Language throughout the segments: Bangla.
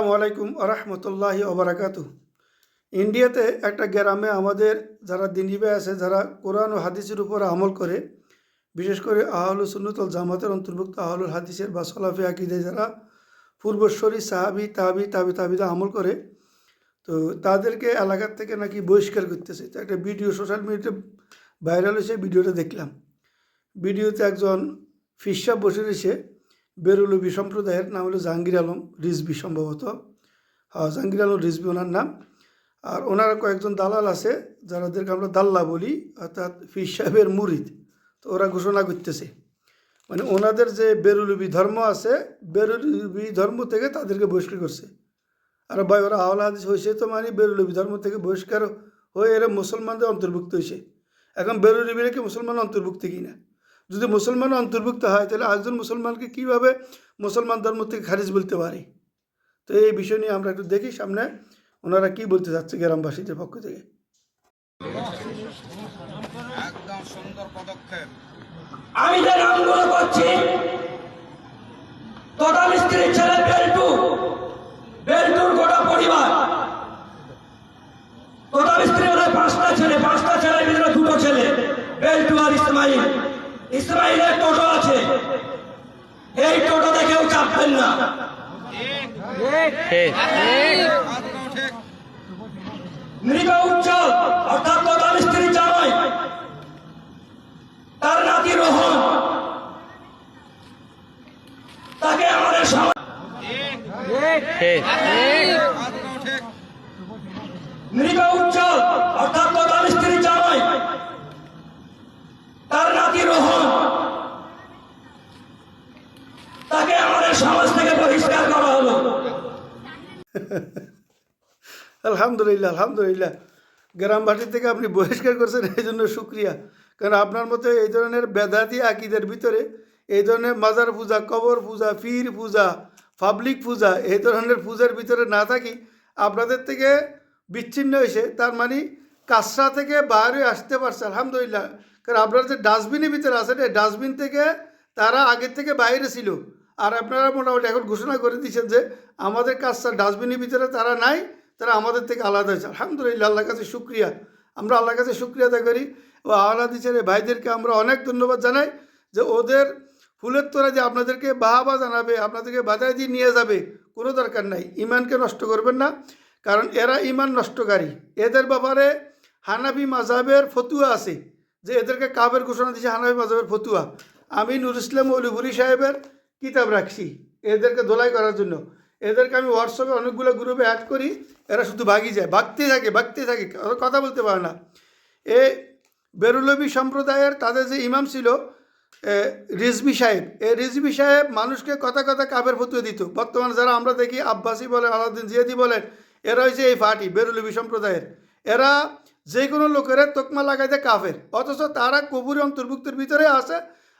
আসসালামু আলাইকুম আরহামতুল্লাহি ওবরাকাত ইন্ডিয়াতে একটা গ্রামে আমাদের যারা দিনীবে আছে, যারা কোরআন ও হাদিসের উপর আমল করে, বিশেষ করে আহলু সুন্নতল জামাতের অন্তর্ভুক্ত আহলুল হাদিসের বা সলাফে আকিদে যারা পূর্বশ্বরী সাহাবি, তাবি তাবি তাবিদা আমল করে, তো তাদেরকে এলাকার থেকে নাকি বহিষ্কার করতেছে। তো একটা ভিডিও, সোশ্যাল মিডিয়াতে ভাইরাল হয়েছে, ভিডিওটা দেখলাম। ভিডিওতে একজন ফিসাব বসে রয়েছে বেরুলবি সম্প্রদায়ের নাম হলো জাহাঙ্গীর আলম রিজবি সম্ভবত। হ্যাঁ জাহাঙ্গীর আলম রিজবি ওনার নাম। আর ওনার কয়েকজন দালাল আছে যাদেরকে আমরা দাল্লা বলি, অর্থাৎ ফির সাহেবের মুরিদ। তো ওরা ঘোষণা করতেছে। মানে ওনাদের যে বেরুলবি ধর্ম আছে, বেরুলবি ধর্ম থেকে তাদেরকে বহিষ্কার করছে। আর ভাই, ওরা আওয়াল হাদিস হয়েছে তো মানে বেরুলবি ধর্ম থেকে বহিষ্কার হয়ে এরা মুসলমানদের অন্তর্ভুক্ত হয়েছে এখন বেরুলবিরা কি মুসলমান অন্তর্ভুক্ত কিনা? যদি মুসলমান অন্তর্ভুক্ত হয় তাহলে একজন মুসলমানকে কীভাবে মুসলমান ধর্ম থেকে খারিজ বলতে পারি? তো এই বিষয় নিয়ে আমরা একটু দেখি সামনে। ওনারা কি বলতে চাচ্ছে গ্রামবাসীদের পক্ষ থেকে? একদম সুন্দর পদক্ষেপ। আমি যে নামগুলো করছি তোতা মিস্ত্রির ছেলে বেল্টু বেল্টুর গোটা পরিবার। তোতা মিস্ত্রি পাঁচটা ছেলে পাঁচটা ছেলের ভিতরে দুটো ছেলে বেল্টু আর ইসমাইল। ইসমাইলের টোটো আছে। এই টোটোতে কেউ চাপবেন না। মৃগ উজ্জ্বল অর্থাৎ তোতা মিস্ত্রি জামাই তার নাতি রোহন তাকে আমাদের সমাজ একদম ঠিক মৃগ উজ্জ্বল অর্থাৎ প্রধান স্ত্রী জামাই তার নাতি রোহন তাকে আমাদের সমাজ থেকে বহিষ্কার করা হলো আলহামদুলিল্লাহ আলহামদুলিল্লাহ। গ্রামবাসী থেকে আপনি বহিষ্কার করছেন, এই জন্য সুক্রিয়া কারণ আপনার মতো এই ধরনের বেদাতি আকিদের ভিতরে এই ধরনের মাজার পূজা, কবর পূজা, পীর পূজা পাবলিক পূজা, এই ধরনের পূজার ভিতরে না থাকি আপনাদের থেকে বিচ্ছিন্ন হয়েছে। তার মানে কাঁচরা থেকে বাইরে আসতে পারছে, আলহামদুলিল্লাহ। কারণ আপনারা যে ডাস্টবিনের ভিতরে আছেন এই ডাস্টবিন থেকে তারা আগের থেকে বাইরে ছিল। আর আপনারা মোটামুটি এখন ঘোষণা করে দিচ্ছেন যে আমাদের কাজটা ডাস্টবিনের ভিতরে তারা নাই তারা আমাদের থেকে আলাদা হয়েছে। আলহামদুলিল্লাহ, আল্লাহর কাছে শুক্রিয়া। আমরা আল্লাহর কাছে শুক্রিয়া আদায় করি ও আহ্লাদিসের ভাইদেরকে আমরা অনেক ধন্যবাদ জানাই যে ওদের ফুলের তোরা যে আপনাদেরকে বাহাবা জানাবে, আপনাদেরকে বাধাই দিয়ে নিয়ে যাবে, কোনো দরকার নাই। ইমানকে নষ্ট করবেন না, কারণ এরা ইমান নষ্টকারী। এদের ব্যাপারে হানাবি মাজাবের ফতুয়া আছে, যে এদেরকে কাবের ঘোষণা দিয়েছে হানাবি মাজাবের ফতুয়া। আমি নুর ইসলাম অলিপুরি সাহেবের কিতাব রাখছি, এদেরকে দোলাই করার জন্য। এদেরকে আমি হোয়াটসঅ্যাপে অনেকগুলো গ্রুপে অ্যাড করি এরা শুধু ভাগি যায়। ভাগতে থাকে ভাগতে থাকে কথা বলতে পারে না। এ বেরুলবি সম্প্রদায়ের তাদের যে ইমাম ছিল এ, রিজবি সাহেব এই রিজবি সাহেব মানুষকে কথা কথা কাবের ফতুয়া দিত। বর্তমানে যারা আমরা দেখি আব্বাসি বলেন আলাউদ্দিন জিয়াদি বলেন এরা হচ্ছে এই পার্টি বেরুলবি সম্প্রদায়ের। এরা যে কোনো লোকের তোকমা লাগাইতে কাফের অথচ তারা কবুরি অন্তর্ভুক্তের ভিতরে আছে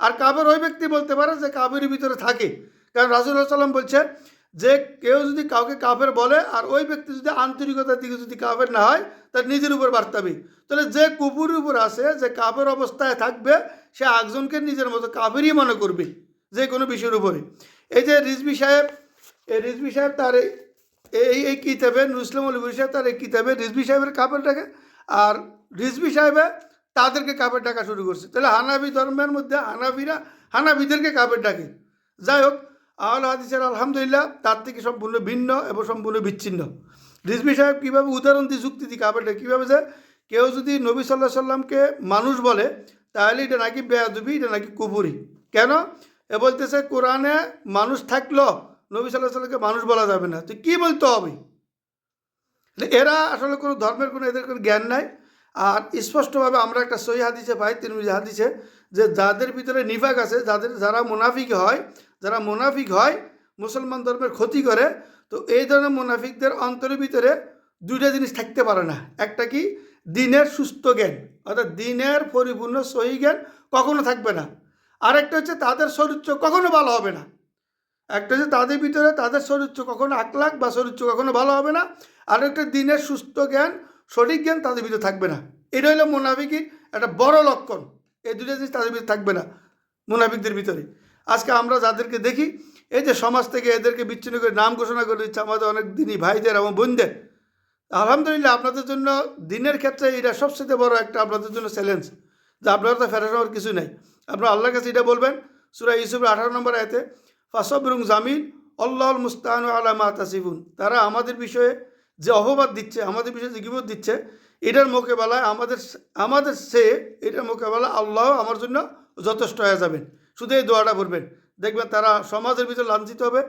আর কাবের ওই ব্যক্তি বলতে পারে যে কাবের ভিতরে থাকে। কারণ রাজুল্লাহ সাল্লাম বলছে যে কেউ যদি কাউকে কাফের বলে আর ওই ব্যক্তি যদি আন্তরিকতার দিকে যদি কাফের না হয়, তার নিজের উপর বার্তাবে তাহলে যে কুপুরের উপর আছে যে কাফের অবস্থায় থাকবে, সে একজনকে নিজের মতো কাফেরই মনে করবে, যে কোনো বিষয়ের উপরে। এই যে রিজবি সাহেব, এই রিজবি সাহেব তার এই- এই কিতাবে নুসলাম আলী সাহেব তার এই কিতাবে রিজবি সাহেবের কাপড় ডাকে, আর রিজবি সাহেবে তাদেরকে কাপড় ডাকা শুরু করছে। তাহলে হানাবি ধর্মের মধ্যে হানাবিরা হানাবিদেরকে কাপড় ডাকে। যাই হোক আহল হাদিসের আলহামদুলিল্লাহ, তার থেকে সম্পূর্ণ ভিন্ন এবং সম্পূর্ণ বিচ্ছিন্ন। রিজবি সাহেব কীভাবে উদাহরণ দিয়ে যুক্তি কাপড় ডাকে কীভাবে যে কেউ যদি নবী সাল্লাহ সাল্লামকে মানুষ বলে, তাহলে এটা নাকি বেয়াদবি, এটা নাকি কুপুরি কেন? এ বলতেছে, কোরআনে মানুষ থাকল নবী সাল্লাহ সাল্লামকে মানুষ বলা যাবে না। তো কী বলতে হবে? এরা আসলে কোনো ধর্মের কোনো এদের কোনো জ্ঞান নাই। আর স্পষ্টভাবে আমরা একটা সহি হাদিসে পাই, তিরমিজি হাদিসে, যে যাদের ভিতরে নিফাক আছে, যাদের, যারা মুনাফিক হয়, যারা মুনাফিক হয়, মুসলমান ধর্মের ক্ষতি করে, তো এই ধরনের মুনাফিকদের অন্তরের ভিতরে দুইটা জিনিস থাকতে পারে না। একটা কি? দিনের সুস্থ জ্ঞান, অর্থাৎ দিনের পরিপূর্ণ সহি জ্ঞান কখনো থাকবে না। আরেকটা হচ্ছে তাদের চরিত্র কখনো ভালো হবে না। একটা হচ্ছে তাদের ভিতরে তাদের চরিত্র কখনো আকলাক বা চরিত্র কখনো ভালো হবে না। আর একটা দিনের সুস্থ জ্ঞান সঠিক জ্ঞান তাদের ভিতরে থাকবে না। এটা হলো মুনাফিকির একটা বড় লক্ষণ। এই দুটো জিনিস তাদের ভিতরে থাকবে না মুনাফিকদের ভিতরে। আজকে আমরা যাদেরকে দেখি, এই যে সমাজ থেকে এদেরকে বিচ্ছিন্ন করে নাম ঘোষণা করে দিচ্ছে আমাদের অনেক দিনই ভাইদের এবং বোনদের। আলহামদুলিল্লাহ আপনাদের জন্য দিনের ক্ষেত্রে এটা সবচেয়ে বড় একটা আপনাদের জন্য চ্যালেঞ্জ যে আপনারা তো ফেরাস হওয়ার কিছু নাই। আপনারা আল্লাহর কাছে এটা বলবেন, সুরা ইউসুফের আঠারো নম্বর আয়তে ফাসবরুং জামিন, আল্লাহল মুস্তাহান আলা মা তাসিফুন। তারা আমাদের বিষয়ে যে অপবাদ দিচ্ছে, আমাদের বিষয়ে যে গিবত দিচ্ছে, এটার মোকাবেলায় আমাদের আমাদের সে, এটার মোকাবেলা আল্লাহ আমার জন্য যথেষ্ট হয়ে যাবেন। শুধু এই দোয়াটা করবেন দেখবেন তারা সমাজের ভিতরে লাঞ্ছিত হবে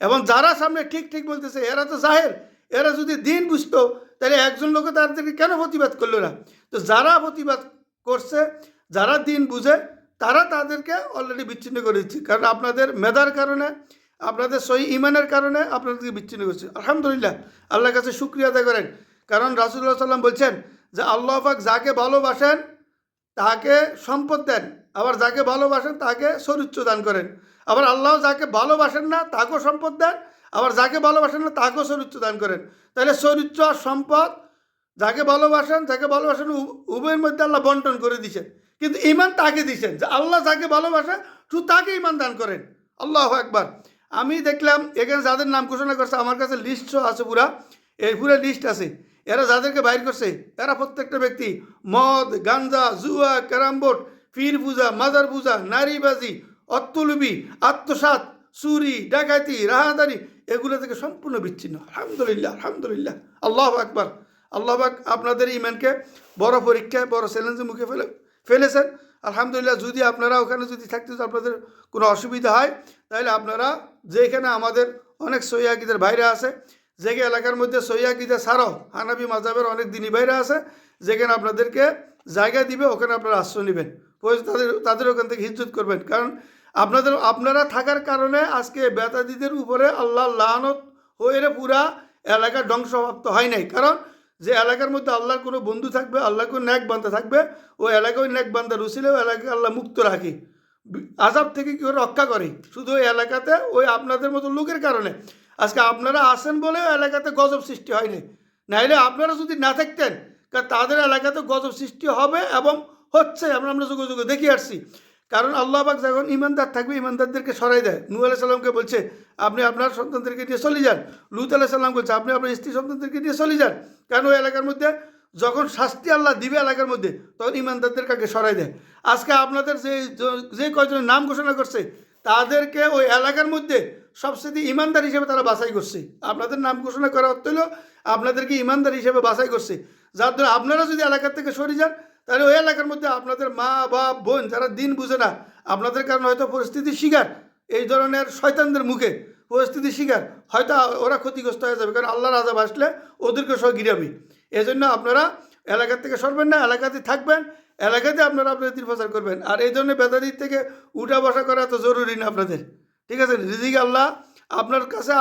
এবং যারা সামনে ঠিক ঠিক বলতেছে, এরা তো জাহের এরা যদি দিন বুঝতো, তাহলে একজন লোকে তাদেরকে কেন প্রতিবাদ করল না? তো যারা প্রতিবাদ করছে, যারা দিন বুঝে, তারা তাদেরকে অলরেডি বিচ্ছিন্ন করে দিচ্ছে। কারণ আপনাদের মেধার কারণে আপনাদের সহি ইমানের কারণে আপনাদেরকে বিচ্ছিন্ন করছে। আলহামদুলিল্লাহ, আল্লাহর কাছে শুক্রিয়া আদায় করেন। কারণ রাসুল্লাহ সাল্লাম বলছেন যে, আল্লাহ পাক যাকে ভালোবাসেন তাকে সম্পদ দেন। আবার যাকে ভালোবাসেন তাকে সরিচ্ছ দান করেন। আবার আল্লাহ যাকে ভালোবাসেন না তাকেও সম্পদ দেন। আবার যাকে ভালোবাসেন না তাকেও সরিচ্ছ দান করেন। তাহলে সরিচ্ছ আর সম্পদ, যাকে ভালোবাসেন যাকে ভালোবাসেন উভয়ের মধ্যে আল্লাহ বন্টন করে দিছেন কিন্তু ইমান তাকে দিছেন যে, আল্লাহ যাকে ভালোবাসে শুধু তাকে ইমান দান করেন। আল্লাহ একবার আমি দেখলাম এখানে যাদের নাম ঘোষণা করছে, আমার কাছে লিস্ট আছে পুরা। এর পুরো লিস্ট আছে। এরা যাদেরকে বাইর করছে, এরা প্রত্যেকটা ব্যক্তি, মদ, গাঞ্জা, জুয়া ক্যারামবোর্ড পীর পূজা, মাজার পূজা, নারীবাজি অত্তলুবি আত্মসাত চুরি, ডাকাতি রাহাদারি এগুলো থেকে সম্পূর্ণ বিচ্ছিন্ন। আলহামদুলিল্লাহ আলহামদুলিল্লাহ। আল্লাহ আকবার। আল্লাহ আপনাদের ইমানকে বড় পরীক্ষায়, বড় চ্যালেঞ্জের মুখে ফেলে ফেলেছেন। আলহামদুলিল্লাহ, যদি আপনারা ওখানে যদি থাকতে আপনাদের কোনো অসুবিধা হয়, তাহলে আপনারা যেখানে আমাদের অনেক সৈয়াকিদের বাইরে আছে যেখানে এলাকার মধ্যে সৈয়াকিদা ছাড়াও হানাবি মাজাবের অনেক দিনই বাইরে আছে, যেখানে আপনাদেরকে জায়গা দিবে, ওখানে আপনারা আশ্রয় নেবেন। তাদের তাদের ওখান থেকে হিজ্জত করবেন। কারণ আপনাদের, আপনারা থাকার কারণে আজকে বেতাদিদের উপরে আল্লাহ লানত হয়ে পুরা এলাকা ধ্বংসপ্রাপ্ত হয় নাই। কারণ যে এলাকার মধ্যে আল্লাহর কোনো বন্ধু থাকবে আল্লাহ কোনো ন্যাক বান্ধা থাকবে, ওই এলাকায় ওই ন্যাক বান্ধা রুসিলে ওই এলাকাকে আল্লাহ মুক্ত রাখে। আজাব থেকে কি করে রক্ষা করে? শুধু ওই এলাকাতে, ওই আপনাদের মতো লোকের কারণে। আজকে আপনারা আসেন বলে এলাকাতে গজব সৃষ্টি হয়নি। নাইলে আপনারা যদি না থাকতেন তাদের এলাকাতে গজব সৃষ্টি হবে এবং হচ্ছে, আমরা আমরা যুগে যুগে দেখে আসছি। কারণ আল্লাহ পাক যখন ইমানদার থাকবে, ইমানদারদেরকে সরাই দেয়। নূ আলাহ সাল্লামকে বলছে, আপনি আপনার সন্তানদেরকে নিয়ে চলে যান। লুত আলাহ সাল্লাম বলছে, আপনি আপনার স্ত্রী সন্তানদেরকে নিয়ে চলে যান। কারণ ওই এলাকার মধ্যে? যখন শাস্তি আল্লাহ দিবে এলাকার মধ্যে, তখন ইমানদারদের কাকে সরাই দেয়? আজকে আপনাদের যে যে কয়জনের নাম ঘোষণা করছে, তাদেরকে ওই এলাকার মধ্যে সবচেয়ে ইমানদার হিসেবে তারা বাছাই করছে। আপনাদের নাম ঘোষণা করা হলো, আপনাদেরকে ইমানদার হিসেবে বাছাই করছে। যার দ্বারা আপনারা যদি এলাকার থেকে সরে যান তাহলে ওই এলাকার মধ্যে আপনাদের মা বা বোন যারা দিন বুঝে না, আপনাদের কারণে হয়তো পরিস্থিতির শিকার। এই ধরনের শয়তানদের মুখে পরিস্থিতির শিকার। হয়তো ওরা ক্ষতিগ্রস্ত হয়ে যাবে, কারণ আল্লাহর আজাব আসলে ওদেরকে সহ গিরাবে এজন্য আপনারা এলাকার থেকে সরবেন না, এলাকাতে থাকবেন, এলাকাতে আপনারা আপনাদের দিন প্রচার করবেন। আর এই ধরনের বেদাদির থেকে উঠা বসা করা তো জরুরি না আপনাদের। ঠিক আছে? রিজিক আল্লাহ আপনার কাছে,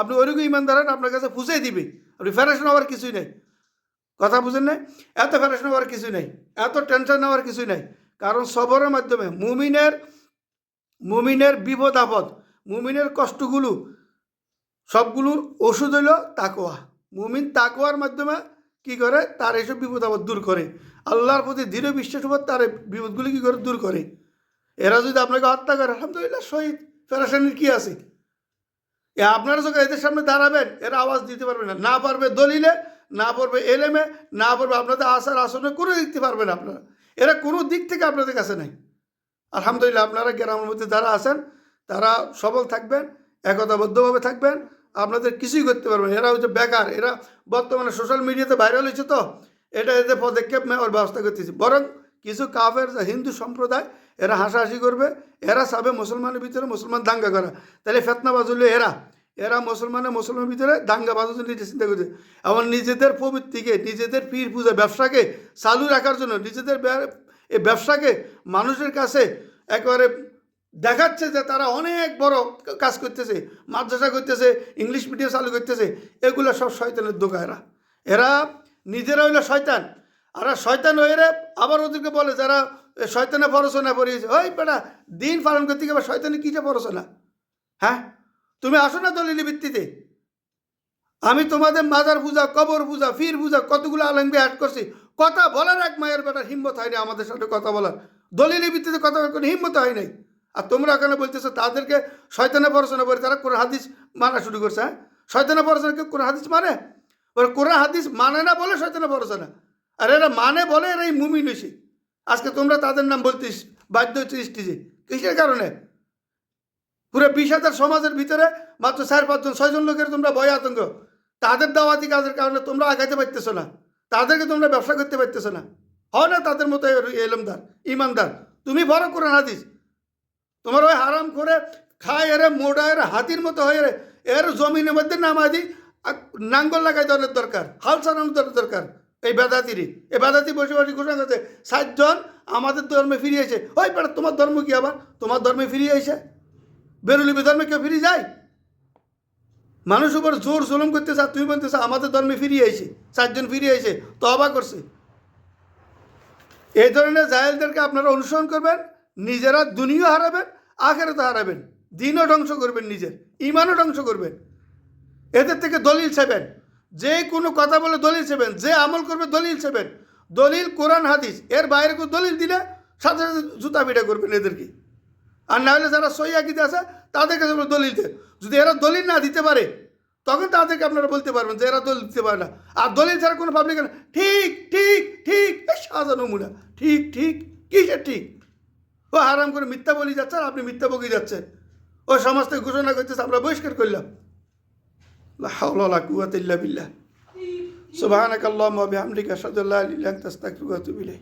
আপনি ওইরকম হন, আপনার কাছে পুষে দিবে। আপনি ফেরাশন হওয়ার কিছুই নেই। কথা বুঝেন না এত ফেরাশন হওয়ার কিছুই নাই। এত টেনশন নেওয়ার কিছুই নাই। কারণ সবরের মাধ্যমে মুমিনের মুমিনের বিপদ আপদ, মুমিনের কষ্টগুলো সবগুলোর ওষুধ হইল তাকোয়া মুমিন তাকোয়ার মাধ্যমে কি করে? তার এইসব বিপদ আপদ দূর করে। আল্লাহর প্রতি দৃঢ় বিশ্বাস উপর তার বিপদগুলি কি করে? দূর করে। এরা যদি আপনাকে হত্যা করে, আলহামদুলিল্লাহ শহীদ। ফেরাসানির কি আছে? এ আপনারা যখন এদের সামনে দাঁড়াবেন, এরা আওয়াজ দিতে পারবে না। না পারবে দলিলে না পড়বে, এলেমে না পড়বে, আপনাদের আসার আসনে কোনো দিতে পারবেন আপনারা। এরা কোনো দিক থেকে আপনাদের কাছে নাই। আলহামদুলিল্লাহ, আপনারা গ্রামের মধ্যে যারা আছেন, তারা সবল থাকবেন, একতাবদ্ধভাবে থাকবেন, আপনাদের কিছুই করতে পারবেন এরা হচ্ছে বেকার, এরা বর্তমানে সোশ্যাল মিডিয়াতে ভাইরাল হয়েছে তো, এটা এদের পদক্ষেপ নেওয়ার ব্যবস্থা করতেছি। বরং কিছু কাফের, হিন্দু সম্প্রদায়, এরা হাসাহাসি করবে, এরা সাবে মুসলমানের ভিতরে মুসলমান দাঙ্গা করা। তাহলে ফেতনা বাজুল এরা। এরা মুসলমানের মুসলমানের ভিতরে দাঙ্গা বাজার জন্য চিন্তা করছে। এবং নিজেদের প্রবৃত্তিকে, নিজেদের পীর পূজা ব্যবসাকে চালু রাখার জন্য, নিজেদের এই ব্যবসাকে মানুষের কাছে একেবারে দেখাচ্ছে যে তারা অনেক বড় কাজ করতেছে, মাদ্রাসা করতেছে, ইংলিশ মিডিয়াম চালু করতেছে। এগুলো সব শয়তানের দোকা এরা। এরা নিজেরা হইল শয়তান। আর শয়তান হয়ে আবার ওদেরকে বলে যারা শয়তানে পড়াশোনা পড়িয়েছে। ওই বেটা, দিন পালন করতে গিয়ে আবার শয়তানে কী যে পড়াশোনা হ্যাঁ? তুমি আসো না দলিলি ভিত্তিতে। আমি তোমাদের মাজার পূজা, কবর পূজা, ফির পূজা কতগুলো আলমকে অ্যাড করছি? কথা বলার এক মায়ের বেটার হিম্মত হয়নি আমাদের সাথে কথা বলার। দলিলের ভিত্তিতে কথা বলার কোনো হিম্মত হয় নাই। আর তোমরা ওখানে বলতেছো তাদেরকে শয়তানে পড়াশোনা করে তারা কোরআন হাদিস মানা শুরু করছে হ্যাঁ? শয়তানে পড়াশোনা কেউ কোরআন হাদিস মানে? ওরা কোরআন হাদিস মানে না বলে শয়তানে পড়াশোনা আর এরা মানে বলে এরা এই মুমিন হয়েছে আজকে তোমরা তাদের নাম বলতিস, বাধ্য হচ্ছে স্টেজে কিসের কারণে? পুরো বিশ হাজার সমাজের ভিতরে মাত্র চার, পাঁচজন, ছয়জন লোকের তোমরা ভয় আতঙ্ক। তাদের দাওয়াতি কাজের কারণে তোমরা আগাইতে পারতেছো না। তাদেরকে তোমরা ব্যবসা করতে পারতেছো না। হয় না তাদের মতো এলমদার, ইমানদার। তুমি বড় কোরআন হাদিস। তোমার ওই হারাম করে খায় এরে, মোড়া এর, হাতির মতো হয়ে এর জমিনের মধ্যে নামাদি নাঙ্গল লাগাই দেওয়ার দরকার, হাল সারানোর দরকার। এই বেদাতিরই। এই বেদাতি বসে বসে ঘোষণা করছে, সাতজন আমাদের ধর্মে ফিরে এসে ওই বেড়া তোমার ধর্ম কি আবার? তোমার ধর্মে ফিরিয়ে এসে বেরুলি ধর্মে কেউ ফিরে যায়? মানুষ উপর জোর জুলুম করতেছে আর তুমি বলতেছো, আমাদের ধর্মে ফিরিয়ে এসে চারজন ফিরিয়ে এসে তবা করছে। এই ধরনের জাহেলদেরকে আপনারা অনুসরণ করবেন, নিজেরা দুনিয়া হারাবেন, আখেরাতে হারাবেন। দিনও ধ্বংস করবেন নিজের ইমানও ধ্বংস করবেন। এদের থেকে দলিল সেবেন যে কোনো কথা বলে দলিল সেবেন যে আমল করবে দলিল সেবেন দলিল কোরআন, হাদিস, এর বাইরে কোনো দলিল দিলে সাথে সাথে জুতা পিটা করবেন এদেরকে। আর না হলে যারা সই আকিতে আছে, তাদের কাছে দলিল দেন। যদি এরা দলিল না দিতে পারে, তখন তাদেরকে আপনারা বলতে পারবেন যে এরা দলিল দিতে পারে না। আর দলিল ছাড়া কোনো পাবলিক না ঠিক ঠিক ঠিক এই সাজানো মুনা ঠিক ঠিক, কিসের ঠিক? ও আরাম করে মিথ্যা বলি যাচ্ছেন আপনি মিথ্যা বকি যাচ্ছেন। ও সমাজ থেকে ঘোষণা করতেছে, আমরা বহিষ্কার করলাম। হাওলা ইল্লা বিল্লাহ। সুবহানাকাল্লাহুম্মা ওয়া বিহামদিকা, আশহাদু আল্লা ইলাহা ইল্লা